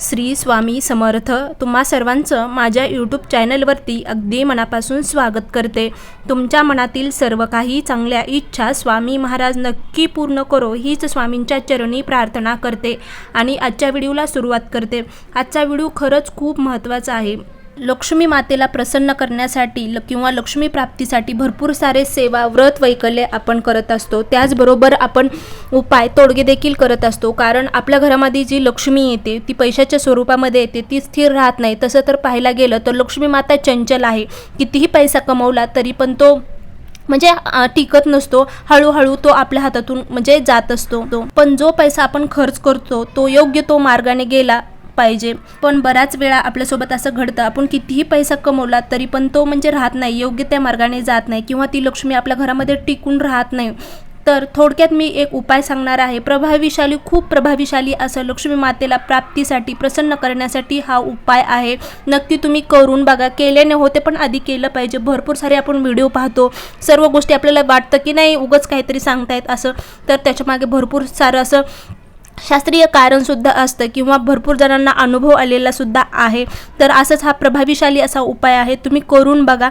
श्री स्वामी समर्थ तुम्हा सर्वांचं माझ्या यूट्यूब चॅनलवरती अगदी मनापासून स्वागत करते. तुमच्या मनातील सर्व काही चांगल्या इच्छा स्वामी महाराज नक्की पूर्ण करो हीच स्वामींच्या चरणी प्रार्थना करते आणि आजच्या व्हिडिओला सुरुवात करते. आजचा व्हिडिओ खरंच खूप महत्त्वाचा आहे. लक्ष्मी मातेला प्रसन्न करण्यासाठी ल- किंवा लक्ष्मी प्राप्तीसाठी भरपूर सारे सेवा व्रत वैकल्य आपण करत असतो. त्याचबरोबर आपण उपाय तोडगे देखील करत असतो. कारण आपल्या घरामध्ये जी लक्ष्मी येते ती पैशाच्या स्वरूपामध्ये येते ती स्थिर राहत नाही. तसं तर पाहायला गेलं तर लक्ष्मी माता चंचल आहे. कितीही पैसा कमवला तरी पण तो म्हणजे टिकत नसतो. हळूहळू तो आपल्या हातातून म्हणजे जात असतो. तो पण जो पैसा आपण खर्च करतो तो योग्य तो मार्गाने गेला पाहिजे. पण बऱ्याच वेळा आपल्यासोबत असं घडतं आपण कितीही पैसा कमवला तरी पण तो म्हणजे राहत नाही योग्य त्या मार्गाने जात नाही किंवा ती लक्ष्मी आपल्या घरामध्ये टिकून राहत नाही. तर थोडक्यात मी एक उपाय सांगणार आहे. प्रभावीशाली खूप प्रभावीशाली असं लक्ष्मी मातेला प्राप्तीसाठी प्रसन्न करण्यासाठी हा उपाय आहे. नक्की तुम्ही करून बघा. केल्याने होते पण आधी केलं पाहिजे. भरपूर सारे आपण व्हिडिओ पाहतो. सर्व गोष्टी आपल्याला वाटतं की नाही उगंच काहीतरी सांगतायत असं. तर त्याच्यामागे भरपूर सारं असं शास्त्रीय कारणसुद्धा असतं किंवा भरपूर जणांना अनुभव आलेला सुद्धा आहे. तर असंच हा प्रभावीशाली असा उपाय आहे. तुम्ही करून बघा.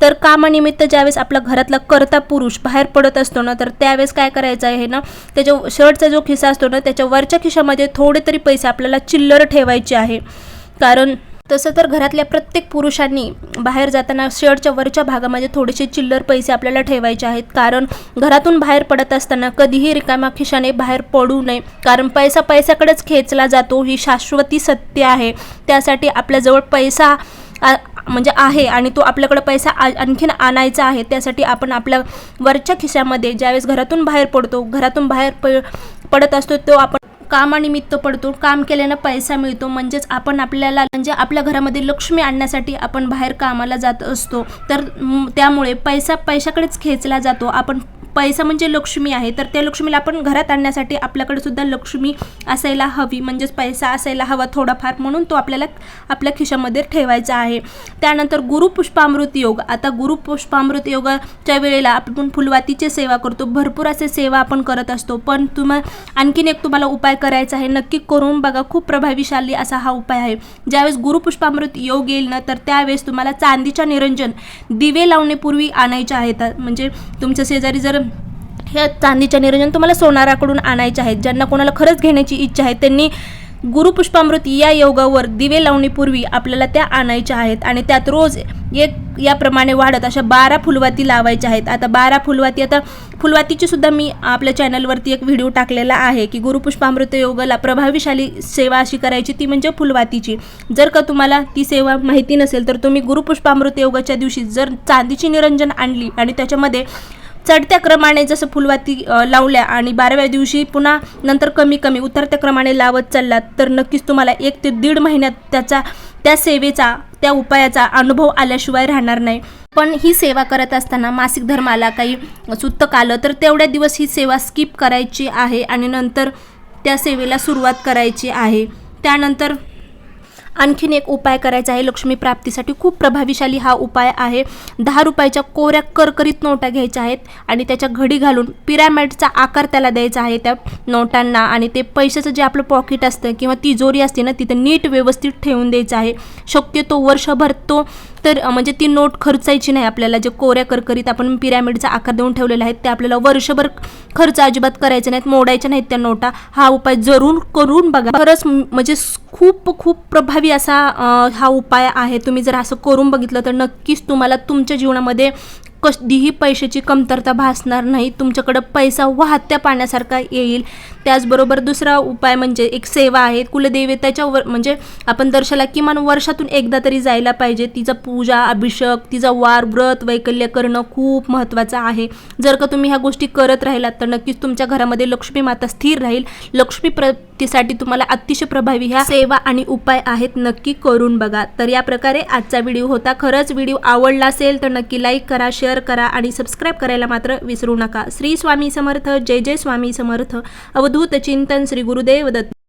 तर कामानिमित्त ज्यावेळेस आपल्या घरातला करता पुरुष बाहेर पडत असतो ना तर त्यावेळेस काय करायचं आहे ना त्याच्या शर्टचा जो खिसा असतो ना त्याच्या वरच्या खिशामध्ये थोडे तरी पैसे आपल्याला चिल्लर ठेवायचे आहे. कारण तसं तर घरातल्या प्रत्येक पुरुषांनी बाहेर जाताना शर्टच्या वरच्या भागामध्ये थोडेसे चिल्लर पैसे आपल्याला ठेवायचे आहेत. कारण घरातून बाहेर पडत असताना कधीही रिकाम्या खिशाने बाहेर पडू नये. कारण पैसा पैशाकडेच खेचला जातो ही शाश्वती सत्य आहे. त्यासाठी आपल्याजवळ पैसा म्हणजे आहे आणि तो आपल्याकडे पैसा आ- आणखीन आणायचा आहे. त्यासाठी आपण आपल्या वरच्या खिशामध्ये ज्यावेळेस घरातून बाहेर पडतो घरातून बाहेर प पडत असतो तो आपण कामानिमित्त पडतो काम केल्यानं पैसा मिळतो. म्हणजेच आपण आपल्याला म्हणजे आपल्या घरामध्ये लक्ष्मी आणण्यासाठी आपण बाहेर कामाला जात असतो. तर त्यामुळे पैसा पैशाकडेच खेचला जातो. आपण पैसा म्हणजे लक्ष्मी आहे तर त्या लक्ष्मीला आपण घरात आणण्यासाठी आपल्याकडे सुद्धा लक्ष्मी असायला हवी. म्हणजेच पैसा असायला हवा थोडाफार म्हणून तो आपल्याला आपल्या खिशामध्ये ठेवायचा आहे. त्यानंतर गुरुपुष्पामृत योग. आता गुरुपुष्पामृत योगाच्या वेळेला आपण फुलवातीची सेवा करतो. भरपूर असे सेवा आपण करत असतो. पण तुम्हा आणखीन एक तुम्हाला उपाय करायचा आहे. नक्की करून बघा खूप प्रभावीशाली असा हा उपाय आहे. ज्यावेळेस गुरुपुष्पामृत योग येईल ना तर त्यावेळेस तुम्हाला चांदीच्या निरंजन दिवे लावण्यापूर्वी आणायचे आहेत म्हणजे तुमच्या शेजारी जर ह्या चांदीच्या निरंजन तुम्हाला सोनाराकडून आणायचे आहेत. ज्यांना कोणाला खरंच घेण्याची इच्छा आहे त्यांनी गुरुपुष्पामृत या योगावर दिवे लावणीपूर्वी आपल्याला त्या आणायच्या आहेत आणि त्यात रोज एक याप्रमाणे वाढत अशा बारा फुलवाती लावायच्या आहेत. आता बारा फुलवाती आता फुलवातीची सुद्धा मी आपल्या चॅनलवरती एक व्हिडिओ टाकलेला आहे की गुरुपुष्पामृत योगाला प्रभावीशाली सेवा अशी करायची ती म्हणजे फुलवातीची. जर का तुम्हाला ती सेवा माहिती नसेल तर तुम्ही गुरुपुष्पामृत योगाच्या दिवशी जर चांदीची निरंजन आणली आणि त्याच्यामध्ये चढत्या क्रमाने जसं फुलवाती लावल्या आणि बाराव्या दिवशी पुन्हा नंतर कमी कमी उतरत्या क्रमाने लावत चाललात तर नक्कीच तुम्हाला एक ते दीड महिन्यात त्याचा त्या सेवेचा त्या उपायाचा अनुभव आल्याशिवाय राहणार नाही. पण ही सेवा करत असताना मासिक धर्माला काही सुतक आलं तर तेवढ्या दिवस ही सेवा स्किप करायची आहे आणि नंतर त्या सेवेला सुरुवात करायची आहे. त्यानंतर आणखीन एक उपाय करायचा आहे. लक्ष्मी प्राप्तीसाठी खूप प्रभावीशाली हा उपाय आहे. दहा रुपयाच्या कोऱ्या करकरीत नोटा घ्यायच्या आहेत आणि त्याच्या घडी घालून पिरॅमिडचा आकार त्याला द्यायचा आहे. त्या नोटांना आणि ते पैशाचं जे आपलं पॉकेट असतं किंवा तिजोरी असते ना तिथं नीट व्यवस्थित ठेवून द्यायचं आहे. शक्यतो वर्षभर तो तर म्हणजे ती नोट खर्चायची नाही आपल्याला. जे कोऱ्या करकरीत आपण पिरॅमिडचा आकार देऊन ठेवलेले आहेत ते आपल्याला वर्षभर खर्च अजिबात करायचे नाहीत मोडायच्या नाहीत त्या नोटा. हा उपाय जरूर करून बघा. खरंच म्हणजे खूप खूप प्रभावी असा हा उपाय आहे. तुम्ही जर असं करून बघितलं तर नक्कीच तुम्हाला तुमच्या जीवनामध्ये कधीही पैशाची कमतरता भासणार नाही. तुमच्याकडं पैसा वाहत्या पाण्यासारखा येईल. त्याचबरोबर दुसरा उपाय म्हणजे एक सेवा आहे. कुलदेवतेच्या वर म्हणजे आपण दर्शाला किमान वर्षातून एकदा तरी जायला पाहिजे. तिचा पूजा अभिषेक तिचा वार व्रत वैकल्य करणं खूप महत्त्वाचं आहे. जर का तुम्ही ह्या गोष्टी करत राहिलात तर नक्कीच तुमच्या घरामध्ये लक्ष्मी माता स्थिर राहील. लक्ष्मी प्र व्यक्तीसाठी तुम्हाला अतिशय प्रभावी ह्या सेवा आणि उपाय आहेत. नक्की करून बघा. तर या प्रकारे आजचा व्हिडिओ होता. खरंच व्हिडिओ आवडला असेल तर नक्की लाईक करा शेअर करा आणि सबस्क्राईब करायला मात्र विसरू नका. श्री स्वामी समर्थ. जय जय स्वामी समर्थ. अवधूत चिंतन श्री गुरुदेव दत्त.